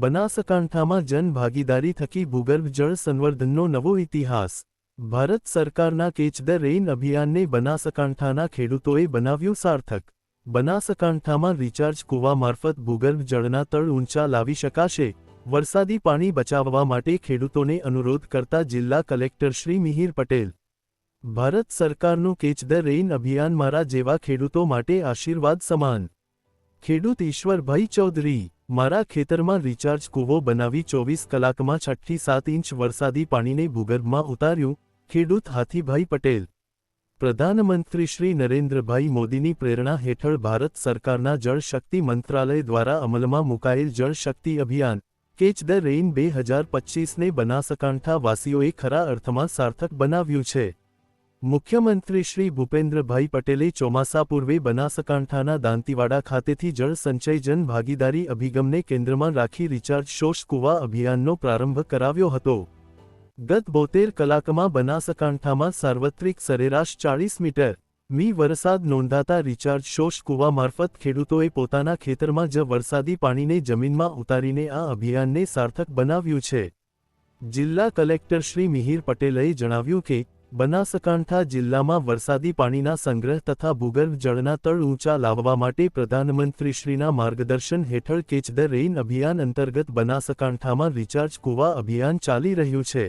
બનાસકાંઠામાં જનભાગીદારી થકી ભૂગર્ભ જળ સંવર્ધનનો નવો ઇતિહાસ. ભારત સરકારના કેચ ધ રેઇન અભિયાનને બનાસકાંઠાના ખેડૂતોએ બનાવ્યું સાર્થક. બનાસકાંઠામાં રિચાર્જ કૂવા મારફત ભૂગર્ભ જળના તળ ઊંચા લાવી શકાશે. વરસાદી પાણી બચાવવા માટે ખેડૂતોને અનુરોધ કરતા જિલ્લા કલેક્ટર શ્રી મિહિર પટેલ. ભારત સરકારનું કેચ ધ રેઇન અભિયાન મારા જેવા ખેડૂતો માટે આશીર્વાદ સમાન. ખેડૂત ઈશ્વરભાઈ ચૌધરી મારા ખેતરમાં રિચાર્જ કૂવો બનાવી ચોવીસ કલાકમાં છઠ્ઠી સાત ઇંચ વરસાદી પાણીને ભૂગર્ભમાં ઉતાર્યું, ખેડૂત હાથીભાઈ પટેલ. પ્રધાનમંત્રી શ્રી નરેન્દ્રભાઈ મોદીની પ્રેરણા હેઠળ ભારત સરકારના જળશક્તિ મંત્રાલય દ્વારા અમલમાં મુકાયેલ જળશક્તિ અભિયાન, કેચ ધ રેઇન બે હજાર પચ્ચીસને બનાસકાંઠા વાસીઓએ ખરા અર્થમાં સાર્થક બનાવ્યું છે. મુખ્યમંત્રી શ્રી ભૂપેન્દ્રભાઈ પટેલે ચોમાસા પૂર્વે બનાસકાંઠાના દાંતીવાડા ખાતેથી જળ સંચય જન ભાગીદારી અભિગમને કેન્દ્રમાં રાખી રિચાર્જ શોષ કુવા અભિયાનનો પ્રારંભ કરાવ્યો હતો. ગત બોતેર કલાકમાં બનાસકાંઠામાં સાર્વત્રિક સરેરાશ ચાળીસ મીટર મી વરસાદ નોંધાતા રિચાર્જ શોષ કુવા મારફત ખેડૂતોએ પોતાના ખેતરમાં જ વરસાદી પાણીને જમીનમાં ઉતારીને આ અભિયાનને સાર્થક બનાવ્યું છે. જિલ્લા કલેક્ટર શ્રી મિહિર પટેલે જણાવ્યું કે બનાસકાંઠા જિલ્લામાં વરસાદી પાણીના સંગ્રહ તથા ભૂગર્ભ જળના તળ ઊંચા લાવવા માટે પ્રધાનમંત્રીશ્રીના માર્ગદર્શન હેઠળ કેચ ધ રેઇન અભિયાન અંતર્ગત બનાસકાંઠામાં રિચાર્જ કૂવા અભિયાન ચાલી રહ્યું છે.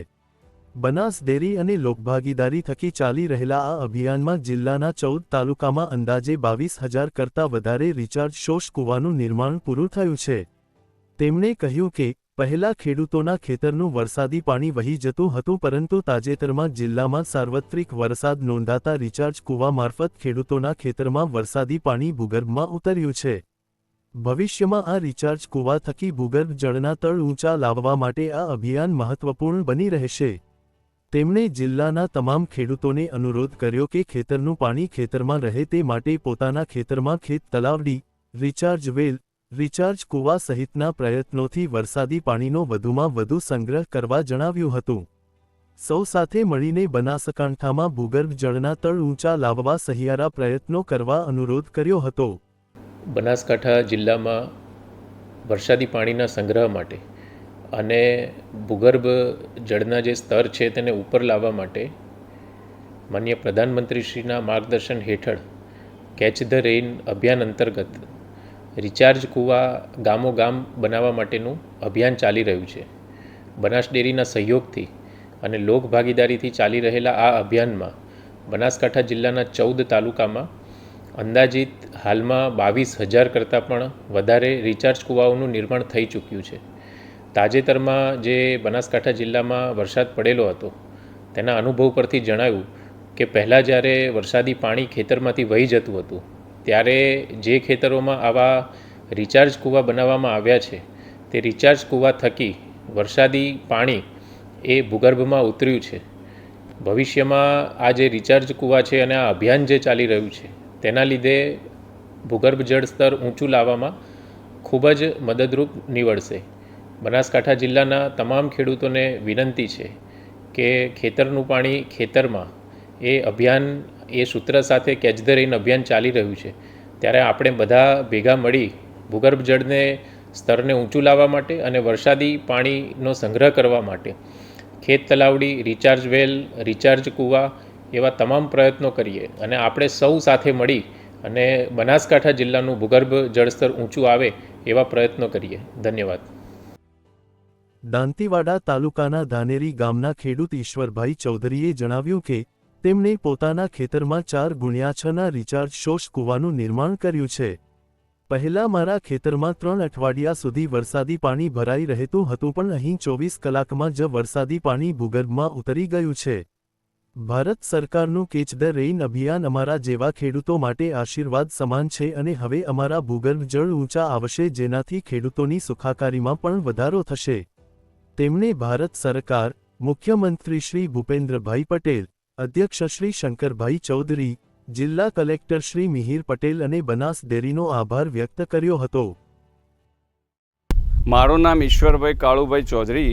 બનાસ ડેરી અને લોકભાગીદારી થકી ચાલી રહેલા આ અભિયાનમાં જિલ્લાના ચૌદ તાલુકામાં અંદાજે બાવીસ હજાર કરતાં વધારે રિચાર્જ શોષ કૂવાનું નિર્માણ પૂરું થયું છે. તેમણે કહ્યું કે, પહેલા ખેડૂતોના ખેતરનું વરસાદી પાણી વહી જતું હતું પરંતુ તાજેતરમાં જિલ્લામાં સાર્વત્રિક વરસાદ નોંધાતા રિચાર્જ કૂવા મારફત ખેડૂતોના ખેતરમાં વરસાદી પાણી ભૂગર્ભમાં ઉતર્યું છે. ભવિષ્યમાં આ રિચાર્જ કૂવા થકી ભૂગર્ભ જળના તળ ઊંચા લાવવા માટે આ અભિયાન મહત્વપૂર્ણ બની રહેશે. તેમણે જિલ્લાના તમામ ખેડૂતોને અનુરોધ કર્યો કે ખેતરનું પાણી ખેતરમાં રહે તે માટે પોતાના ખેતરમાં ખેત તલાવડી, રિચાર્જ વેલ રિચાર્જ કૂવા સહિતના પ્રયત્નોથી વરસાદી પાણીનો વધુમાં વધુ સંગ્રહ કરવા જણાવ્યું હતું. સૌ સાથે મળીને બનાસકાંઠામાં ભૂગર્ભ જળના તળ ઊંચા લાવવા સહિયારા પ્રયત્નો કરવા અનુરોધ કર્યો હતો. બનાસકાંઠા જિલ્લામાં વરસાદી પાણીના સંગ્રહ માટે અને ભૂગર્ભ જળના જે સ્તર છે તેને ઉપર લાવવા માટે માન્ય પ્રધાનમંત્રીશ્રીના માર્ગદર્શન હેઠળ કેચ ધ રેઇન અભિયાન અંતર્ગત રિચાર્જ કૂવા ગામો ગામ બનાવવા માટેનું અભિયાન ચાલી રહ્યું છે. બનાસ ડેરીના સહયોગથી અને લોક ભાગીદારીથી ચાલી રહેલા આ અભિયાનમાં બનાસકાંઠા જિલ્લાના ચૌદ તાલુકામાં અંદાજિત હાલમાં બાવીસ હજાર કરતાં પણ વધારે રિચાર્જ કૂવાઓનું નિર્માણ થઈ ચૂક્યું છે. તાજેતરમાં જે બનાસકાંઠા જિલ્લામાં વરસાદ પડેલો હતો, તેના અનુભવ પરથી જણાવ્યું કે પહેલાં જ્યારે વરસાદી પાણી ખેતરમાંથી વહી જતું હતું ત્યારે જે ખેતરોમાં આવા રિચાર્જ કૂવા બનાવવામાં આવ્યા છે, તે રિચાર્જ કૂવા થકી વરસાદી પાણી એ ભૂગર્ભમાં ઉતર્યું છે. ભવિષ્યમાં આ જે રિચાર્જ કૂવા છે અને આ અભિયાન જે ચાલી રહ્યું છે, તેના લીધે ભૂગર્ભ જળ સ્તર ઊંચું લાવવામાં ખૂબ જ મદદરૂપ નીવડશે. બનાસકાંઠા જિલ્લાના તમામ ખેડૂતોને વિનંતી છે કે ખેતરનું પાણી ખેતરમાં એ અભિયાન, એ સૂત્ર સાથે કેચ ધ રેઇન અભિયાન ચાલી રહ્યું છે. ત્યારે આપણે બધા ભેગા મળી ભૂગર્ભ જળને, સ્તરને ઊંચું લાવવા માટે અને વરસાદી પાણીનો સંગ્રહ કરવા માટે ખેત તલાવડી રિચાર્જ વેલ રિચાર્જ કૂવા એવા તમામ પ્રયત્નો કરીએ અને આપણે સૌ સાથે મળી અને બનાસકાંઠા જિલ્લાનું ભૂગર્ભ જળસ્તર ઊંચું આવે એવા પ્રયત્નો કરીએ. ધન્યવાદ. દાંતીવાડા તાલુકાના ધાનેરી ગામના ખેડૂત ઈશ્વરભાઈ ચૌધરીએ જણાવ્યું કે તેમણે પોતાના ખેતરમાં ચાર ગુણ્યા છના રિચાર્જ શોષ કૂવાનું નિર્માણ કર્યું છે. પહેલા મારા ખેતરમાં ત્રણ અઠવાડિયા સુધી વરસાદી પાણી ભરાઈ રહેતું હતું પણ અહીં ચોવીસ કલાકમાં જ વરસાદી પાણી ભૂગર્ભમાં ઉતરી ગયું છે. ભારત સરકારનું કેચ ધ રેઇન અભિયાન અમારા જેવા ખેડૂતો માટે આશીર્વાદ સમાન છે અને હવે અમારા ભૂગર્ભ જળ ઊંચા આવશે જેનાથી ખેડૂતોની સુખાકારીમાં પણ વધારો થશે. તેમણે ભારત સરકાર, મુખ્યમંત્રી શ્રી ભૂપેન્દ્રભાઈ પટેલ અધ્યક્ષ શ્રી શંકરભાઈ ચૌધરી, જિલ્લા કલેક્ટર શ્રી મિહિર પટેલ અને બનાસ ડેરીનો આભાર વ્યક્ત કર્યો હતો. મારું નામ ઈશ્વરભાઈ કાળુભાઈ ચૌધરી,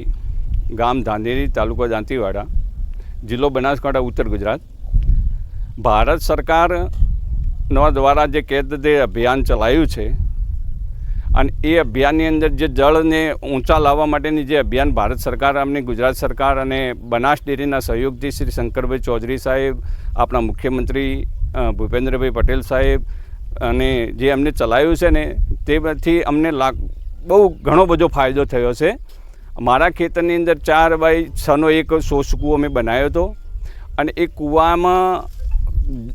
ગામ ધાંધેરી, તાલુકો દાંતીવાડા જિલ્લો બનાસકાંઠા, ઉત્તર ગુજરાત. ભારત સરકારનો દ્વારા જે કેદ દે અભિયાન ચલાવ્યું છે અને એ અભિયાનની અંદર જે જળને ઊંચા લાવવા માટેની જે અભિયાન ભારત સરકાર અમને ગુજરાત સરકાર અને બનાસ ડેરીના સહયોગથી શ્રી શંકરભાઈ ચૌધરી સાહેબ, આપણા મુખ્યમંત્રી ભૂપેન્દ્રભાઈ પટેલ સાહેબ અને જે અમને ચલાવ્યું છે ને, તેમાંથી અમને લાગ, બહુ ઘણો બધો ફાયદો થયો છે. મારા ખેતરની અંદર ચાર બાય છનો એક સોસ કૂવો મેં બનાવ્યો હતો અને એ કૂવામાં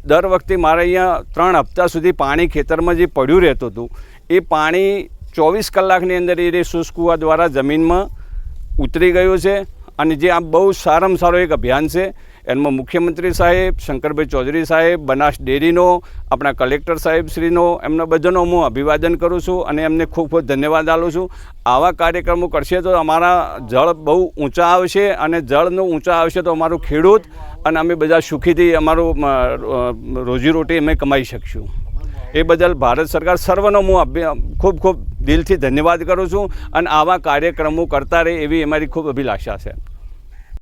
દર વખતે મારે અહીંયા ત્રણ હપ્તા સુધી પાણી ખેતરમાં જે પડ્યું રહેતું હતું એ પાણી ચોવીસ કલાકની અંદર એ શુષ્કુવા કૂવા દ્વારા જમીનમાં ઉતરી ગયું છે અને જે આ બહુ સારામાં સારો એક અભિયાન છે. એમાં મુખ્યમંત્રી સાહેબ, શંકરભાઈ ચૌધરી સાહેબ, બનાસ ડેરીનો, આપણા કલેક્ટર સાહેબશ્રીનો એમના બધાનો હું અભિવાદન કરું છું અને એમને ખૂબ ખૂબ ધન્યવાદ આપું છું. આવા કાર્યક્રમો કરશે તો અમારા જળ બહુ ઊંચા આવશે અને જળનું ઊંચા આવશે તો અમારું ખેડૂત અને અમે બધા સુખીથી અમારું રોજીરોટી અમે કમાઈ શકશું. એ બદલ ભારત સરકાર સર્વનો હું ખૂબ ખૂબ દિલથી ધન્યવાદ કરું છું અને આવા કાર્યક્રમો કરતા રહે એવી અમારી ખૂબ અભિલાષા છે.